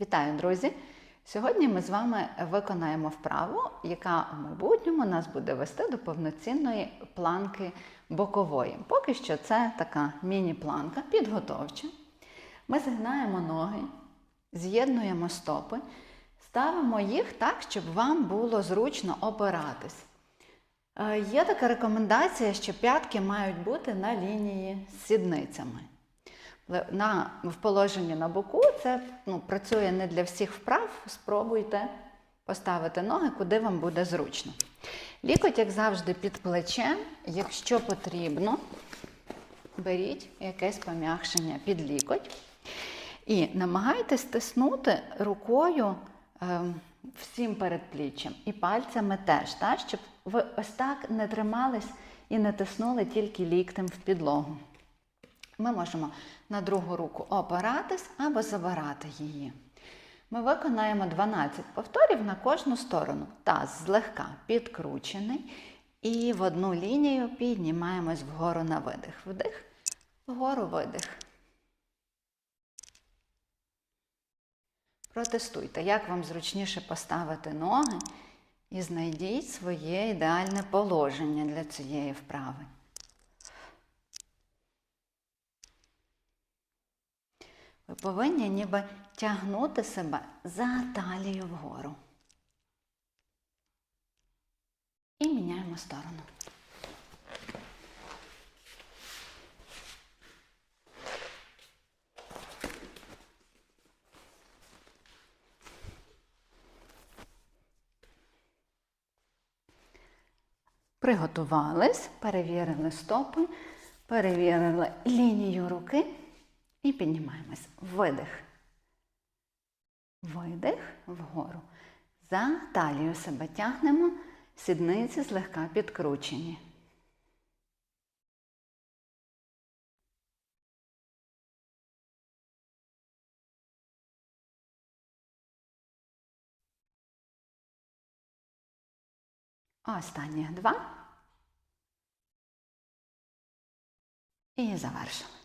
Вітаю, друзі! Сьогодні ми з вами виконаємо вправу, яка в майбутньому нас буде вести до повноцінної планки бокової. Поки що це така міні-планка підготовча. Ми згинаємо ноги, з'єднуємо стопи, ставимо їх так, щоб вам було зручно опиратись. Е, Є така рекомендація, що п'ятки мають бути на лінії з сідницями. На, в положенні на боку це ну, працює не для всіх вправ. Спробуйте поставити ноги, куди вам буде зручно. Лікоть, як завжди, під плечем. Якщо потрібно, беріть якесь пом'якшення під лікоть. І намагайтесь стиснути рукою е, всім передпліччям і пальцями теж, так, щоб ви ось так не тримались і не тиснули тільки ліктем в підлогу. Ми можемо на другу руку опиратись або забирати її. Ми виконаємо 12 повторів на кожну сторону. Таз злегка підкручений. І в одну лінію піднімаємось вгору на видих. Вдих, вгору видих. Протестуйте, як вам зручніше поставити ноги і знайдіть своє ідеальне положення для цієї вправи. Ви повинні ніби тягнути себе за талію вгору. І міняємо сторону. Приготувались, перевірили стопи, перевірили лінію руки і піднімаємось. Видих. Видих вгору. За талію себе тягнемо, сідниці злегка підкручені. Останні два. І завершили.